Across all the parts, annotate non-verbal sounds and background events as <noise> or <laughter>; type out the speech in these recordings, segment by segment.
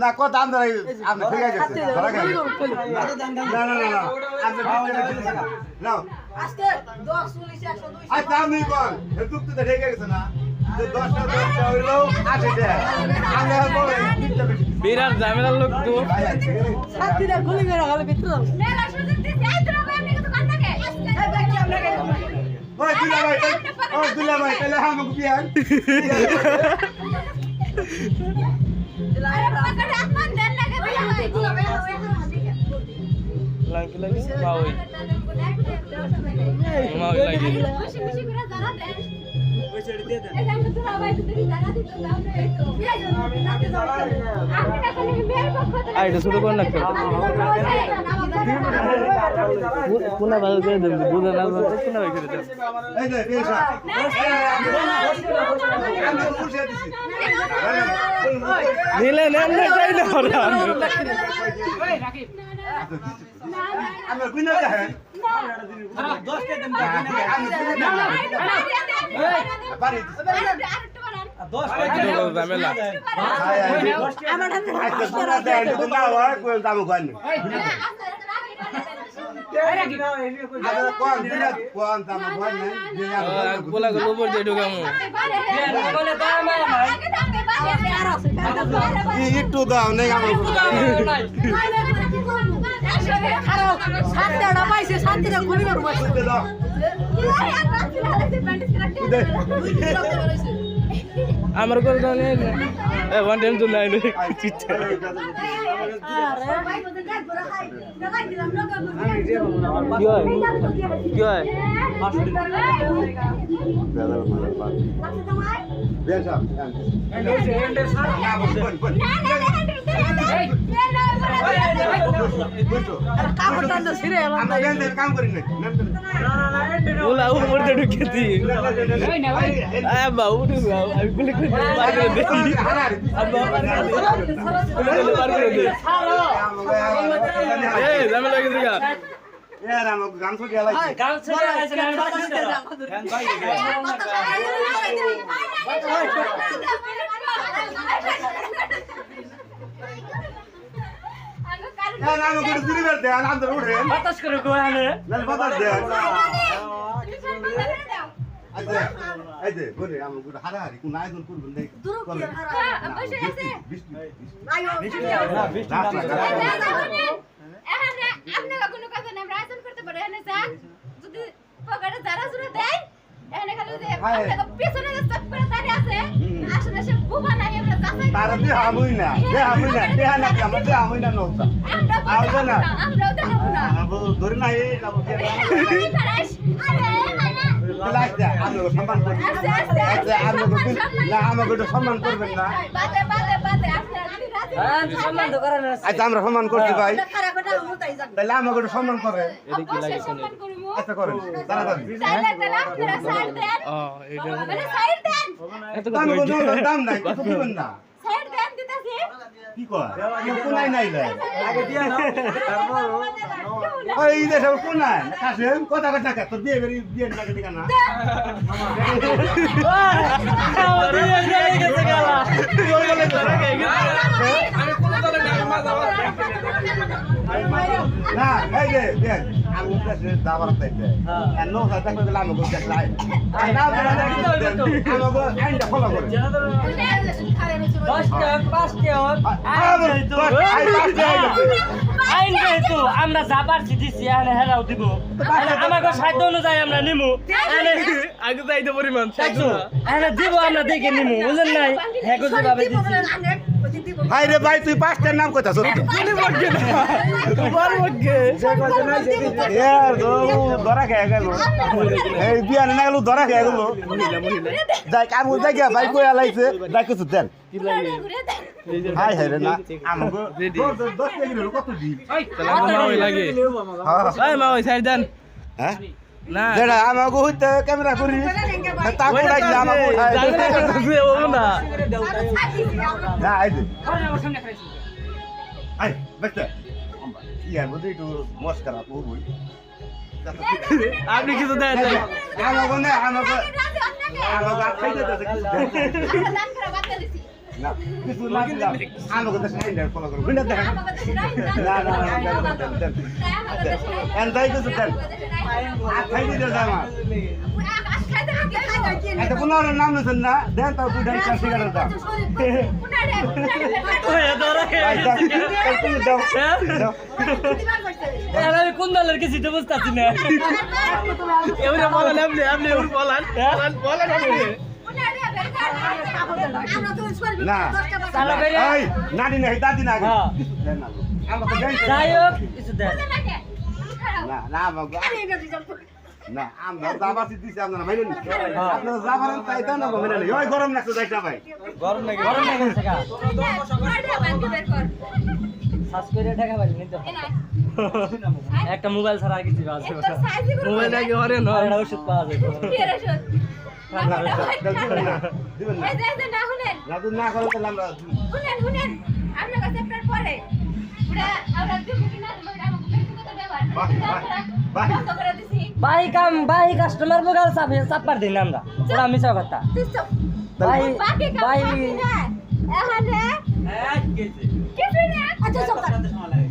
না কত আমরা আমরা ঠিক আছে ধরা গেছে না না না না। আমরা না আজকে দশ চল্লিশ একশো দুইশো। আচ্ছা আমি কোন তুই তো রেগে গেছে না। বলে বিরাট ঝামেলার লোক তো। গুলি মেরে গেলে ভিতরে? ওই দুলা ভাই ওই দুলা ভাই তাহলে আমাকে বিয়ান <laughs> <laughs> লাগে লাগে মা ওই মা ওই লাগে খুশি খুশি করে জানা দেন পয়সা দিয়ে দেন এই আমরা তো ভাই তুমি জানা দিতে আমরা একটু নাতে যাও আপনি না করে মেয়ের পক্ষ থেকে আইটা শুরু কর না পুনা ভালো করে দেন বুঝে না পুনা ভালো করে দেন এই যে পেশা নিলে নেন না চাই না ওরা আমরা ঝামেলা আমার হয় দাম একটু দাও নাই আমার দাও নেই এ হয় হয় কাম করি না বলা উপর দিয়ে ঢুকে দি আ বাবু আমি গুলি করে বার করে দে আব্বা বার করে দে দেন আন্দর উঠে বাতাস করে গোয়ানে বাতাস দেন। আচ্ছা। এই যে বলে আমার গুড় হারাহারি কোন আয়োজন করবেন নাই করবেন বৃষ্টি কোনো কথা না আমরা আয়োজন করতে পারি এখানে যাক যদি পকেটে যারা জুড়ে দেয় এখানে খালি যে আপনাকে পেছনে যে চক করে দাঁড়িয়ে আছে আসলে সে বুবা নাই আমরা যাচাই তারা দিয়ে হামুই না দে হামুই না দে হানা কি আমরা দে হামুই না নৌকা। না। দেখাবো না আবু ধরে না এই যাব আরে মানা সম্মান না আমাকে সম্মান করবেন না। আচ্ছা আমরা সম্মান করছি ভাই। তাহলে আমাকে একটু সম্মান করে আচ্ছা করেন। দাম নাই কত দিবেন না। কি কয়? কেউ নাই এই দেশে কোনাই কাশেম কথা কথা কা তোর বিয়ে বেরি বিয়ে না। কেন না না এই যে দেখ আমি দেশে দাবার তাইতে আর নো কথা কই গেলাম আমাকে দেখ লাই আর না বলা আমাকে আইনটা ফলো করে। দশটা পাঁচটা হোক আইন যেহেতু। আমরা যা পারছি এখানে হেরাও দিব। আমাকে সাধ্য অনুযায়ী আমরা নিমু। আগে যাইতে পরিমাণ। এখানে দিব আমরা দেখে নিমু বুঝলেন নাই? হ্যাঁ ভাই রে ভাই তুই পাঁচটার নাম কথা সত্যি ধরা খেয়ে গেল। এই বিয়া না গেল ধরা খেয়ে গেল। যাই কাম যাই গিয়া ভাই কই আলাইছে যাই কিছু দেন। হাই হাই রে না আমাকে দশ কেজি কত দিন তাহলে মা ওই লাগে। এই মা ওই সাইড দেন। হ্যাঁ? না যেটা আমাকে হইতে ক্যামেরা করি। তাকে রাখলে আমাকে উঠায়। না না। এই আই বেটা। ইয়ার মধ্যে একটু মস্কারা করবই আপনি কিছু দেন আমাকে না আমাকে আমাকে খাইতে। না। কিছু না আমাকে দেশে নাই দেন ফলো করুন ভিন্ন দেখেন না না না এন তাই কিছু দেন আর খাই দিতে যায় আমার কোনো না দাও দাও দাও দাও দলের কিছু তো বুঝতেছি না এবারে বলেন বলেন বলেন। না। চালো বেরিয়ে। এই নানি নাই দাদি না আগে। দেন না আমাকে দেন যাই হোক কিছু দেন। না না আমাকে না আমরা জাবাসি দিছি আপনারা ভাই আপনারা জাবারেন তাই দেন না ভাই ওই গরম লাগছে যাইতা ভাই। গরম নাকি? গরম না গেছে গা? সার্চ করে টাকা পাই নিতে একটা মোবাইল ছাড়া আর কিছু আছে মোবাইল নাকি হরে ওষুধ পাওয়া যায় না দিবেন না না যদি না করেন তাহলে আমরা by come by customer mobile চাপ চাপার দিন আমরা ওরা মিছা কথা বাই বাই ঘরে কয়টি করে ফেলা নিচ্ছে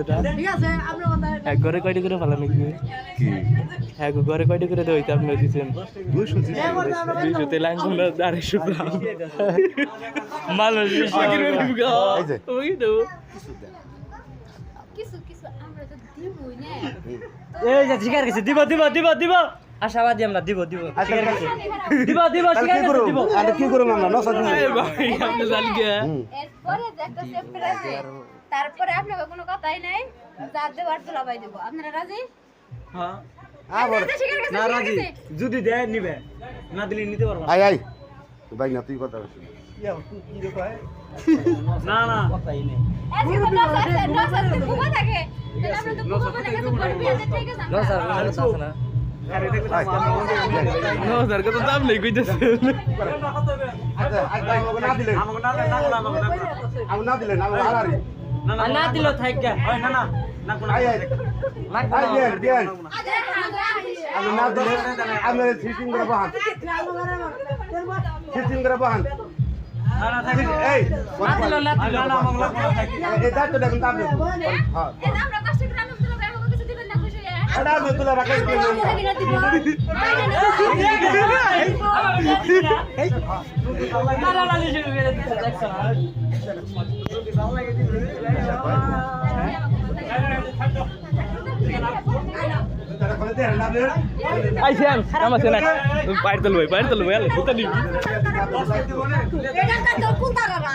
এটা ঠিক আছে আমরা কথা হ্যাঁ ঘরে কয়টি করে ফেলা নিচ্ছে হ্যাঁ গো, কয়টি করে দইতে দিচ্ছেন তেল আড়াইশো গ্রাম। মানুষ এই যে। দিব দিব দিব দিব। আশাবাদী আমরা দিব দিব দিব দিব দিব আর কি করব আমরা নসা এই ভাই আপনি জানি কে এরপরে একটা চ্যাপ্টার তারপরে আপনাকে কোনো কথাই নাই যা দেওয়ার তো লাগাই দেবো আপনারা রাজি হ্যাঁ আবার রাজি শিকার গেছে যদি দেয় নিবে না দিলে নিতে পারব আই আই ভাই না তুই কথা বলছিস না না কথাই নেই আজকে তো দশ আছে তাহলে আমরা তো মানে দাম নেই কইতেছে আচ্ছা আচ্ছা না দিল না না দিলে আমি সিটিং করে বহান সিটিং করে বহান এই না না এই দাঁত দেখুন তাপ শুরু করে দিছে দেখছ না আইছেন কাম আছে না বাইরে তল বাইরে তল ভাই ভূতা দিবি এটা কাজ কোন তারারা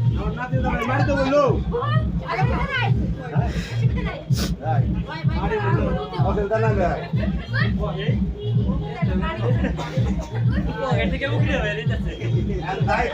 উঠে বেরিয়ে যাচ্ছে ভাই